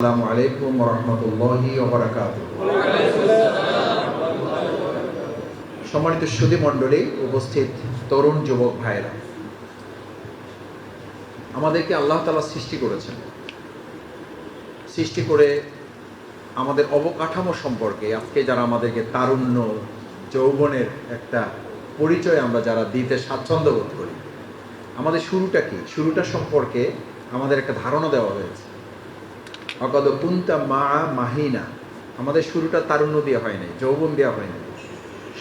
আসসালামু আলাইকুম রহমতুল্লাহি সম্মানিত সুদী মণ্ডলী, উপস্থিত তরুণ যুবক ভাইরা আমাদেরকে আল্লাহ তালা সৃষ্টি করেছেন। সৃষ্টি করে আমাদের অবকাঠামো সম্পর্কে, আজকে যারা আমাদেরকে তারুণ্য যৌবনের একটা পরিচয় আমরা যারা দিতে স্বাচ্ছন্দ্য বোধ করি, আমাদের শুরুটা কি? শুরুটা সম্পর্কে আমাদের একটা ধারণা দেওয়া হয়েছে। অকদ কুন্তা মা মাহিনা। আমাদের শুরুটা তারুণ্য দেওয়া হয় নাই, যৌবন দেওয়া হয় নাই,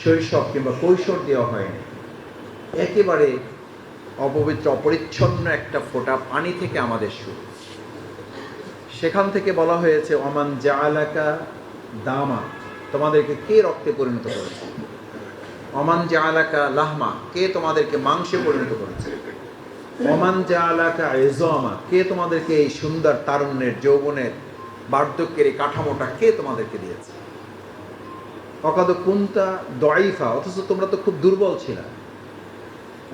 শৈশব কিংবা কৈশোর দেওয়া হয় নাই। একেবারে অপবিত্র, অপরিচ্ছন্ন একটা ফোঁটা পানি থেকে আমাদের শুরু। সেখান থেকে বলা হয়েছে অমান জালাকা দামা। তোমাদেরকে কে রক্তে পরিণত করেছে? অমান জালাকা লাহমা। কে তোমাদেরকে মাংসে পরিণত করেছে? কে তোমাদেরকে এই সুন্দর তারুণ্যের, যৌবনের বার্ধক্যের এই কাঠামোটা কে তোমাদেরকে দিয়েছে? অকাদ কুন্তা দয়ফা অথচ তোমরা তো খুব দুর্বল ছিল।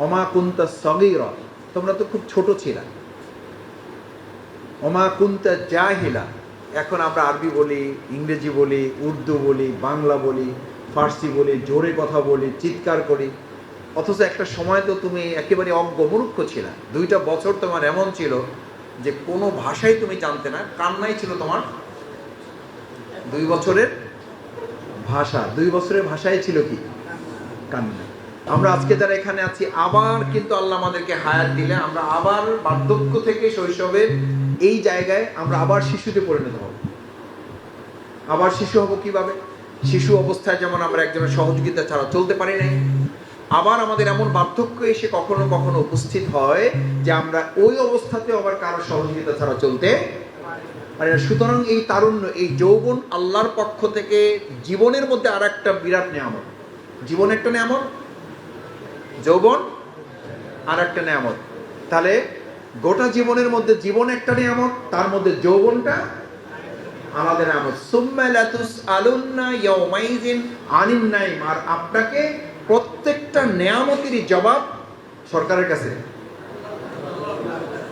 অমা কুন্তা সগির, তোমরা তো খুব ছোট ছিল। অমা কুন্তা জাহিলা, এখন আমরা আরবি বলি, ইংরেজি বলি, উর্দু বলি, বাংলা বলি, ফার্সি বলি, জোরে কথা বলি, চিৎকার করি। অথচ একটা সময় তো তুমি একেবারে অজ্ঞ মূর্খ ছিল। দুইটা বছর তোমার এমন ছিল যে কোনো ভাষাই তুমি জানতে না, কান্নাই ছিল তোমার দুই বছরের ভাষা। দুই বছরের ভাষাই ছিল কি? কান্না। আমরা আজকে যারা এখানে আছি, আবার কিন্তু আল্লাহ আমাদেরকে হায়াত দিলে, আমরা আবার বার্ধক্য থেকে শৈশবের এই জায়গায় আমরা আবার শিশুতে পরিণত হব। আবার শিশু হব কীভাবে? শিশু অবস্থায় যেমন আমরা একজনের সহযোগিতা ছাড়া চলতে পারি নাই আবার আমাদের এমন বার্ধক্য এসে কখনো কখনো উপস্থিত হয় যে আমরা ওই অবস্থাতে আবার কারও সহযোগিতা ছাড়া চলতে পারি না। সুতরাং এই তারুণ্য, এই যৌবন আল্লাহর পক্ষ থেকে জীবনের মধ্যে আর একটা বিরাট নিয়ামত। জীবন একটা নিয়ামত? যৌবন আর একটা নিয়ামত। তাহলে গোটা জীবনের মধ্যে জীবন একটা নিয়ামত, তার মধ্যে যৌবনটা আলাদা নিয়ামত। সুম্মালাতুস আলুন্না ইয়াউমাইজিন আনিন নাইম। আর আপনাকে প্রত্যেকটা নেয়ামতেরই জবাব সরকারের কাছে।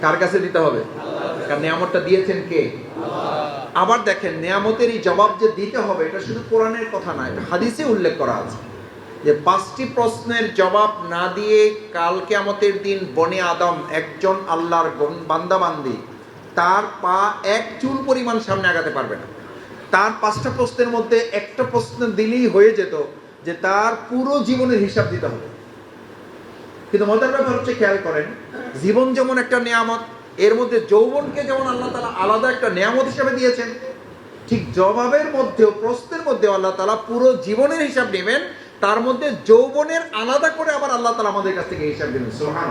কার কাছে দিতে হবে? কারণ নেয়ামতটা দিয়েছেন কে? আবার দেখেন, নেয়ামতেরই জবাব যে দিতে হবে, এটা শুধু কোরআনের কথা নয় হাদিসে উল্লেখ করা আছে। যে পাঁচটি প্রশ্নের জবাব না দিয়ে কাল কেয়ামতের দিন বনে আদম একজন আল্লাহর বান্দাবান্দি তার পা এক চুল পরিমাণ সামনে আগাতে পারবে না। তার পাঁচটা প্রশ্নের মধ্যে একটা প্রশ্ন দিলেই হয়ে যেত যে তার পুরো জীবনের হিসাব দিতে হবে। কিন্তু মজার ব্যাপার হচ্ছে খেয়াল করেন, জীবন যেমন একটা নিয়ামত, এর মধ্যে যৌবনকে যেমন আল্লাহ তালা আলাদা একটা নিয়ামত হিসাবে দিয়েছেন, ঠিক জবাবের মধ্যেও, প্রশ্নের মধ্যে আল্লাহ তালা পুরো জীবনের হিসাব নেবেন, তার মধ্যে যৌবনের আলাদা করে আবার আল্লাহ তালা আমাদের কাছ থেকে হিসাব দেবেন। সোহান